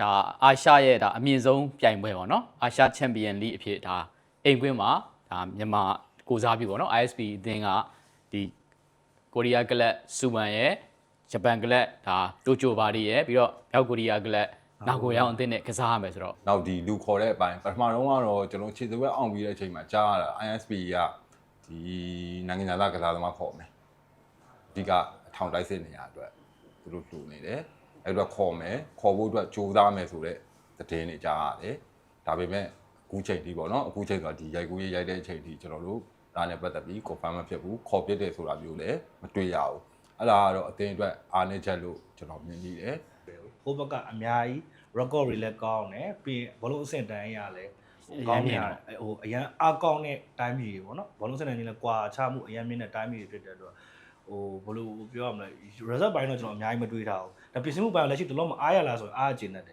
ဒါအာရှရဲ့ဒါအမြင့်ဆုံးပြိုင်ပွဲပေါ့နော်အာရှချန်ပီယံလိအဖြစ်ဒါအိမ်ကွင်းမှာဒါမြန်မာကိုစားပြုပေါ့နော် ISP အသင်းကဒီကိုရီးယားကလပ်စူမန်ရဲ့ဂျပန်ကလပ်ဒါတိုကျိုဘာဒီရဲ့ပြီးတော့မြောက်ကိုရီးယားကလပ်နာဂိုယာအသင်းနဲ့ကစားရမယ်ဆိုတော့နောက်ဒီလူခေါ်တဲ့အပိုင်းပထမတော့ကတော့ကျွန်တော်ခြေစပွဲအောင်ပြီးတဲ့အချိန်မှာကြားရတာ ISP ကဒီနိုင်ငံသားကစားသမားခေါ်မယ်အဓိကအထောင်တိုက်စစ်နေရအတွက်သူတို့လှူနေတယ် အဲ့တော့ခေါ်မယ်ခေါ်ဖို့အတွက်ကြိုးစားမယ်ဆိုတော့သတင်းတွေကြားရတယ်ဒါပေမဲ့အခုချိန်ဒီပေါ့နော်အခုချိန်ဆိုဒီရိုက်ကူးရေးရိုက်တဲ့အချိန်ဒီကျွန်တော်တို့ဒါနဲ့ပတ်သက်ပြီး confirm မဖြစ်ဘူးခေါ်ပြစ်တယ်ဆိုတာမျိုးလည်းမတွေ့ရဘူးအဲ့ဒါကတော့အတင်းအတွက်အားနေချက်လို့ကျွန်တော်မြင်မိတယ်ဟိုဘက်ကအများကြီး record တွေလည်းကောင်းတယ်ပြီးရင်ဘလုံးအဆင့်တန်းရလဲကောင်းများဟိုအရန်အကောင်းတဲ့တိုင်းပြည်တွေပေါ့နော်ဘလုံးအဆင့်တန်းကြီးလည်းကွာချမှုအရန်မြင့်တဲ့တိုင်းပြည်တွေဖြစ်တဲ့အတွက် ဟိုဘလို့ပြောရမလဲ result ပိုင်းတော့ကျွန်တော်အများကြီးမတွေးထားဘူးဒါပြင်ဆင်မှုပိုင်းကလက်ရှိတလုံးမအားရလားဆိုရင်အားကျင်တတ်တယ်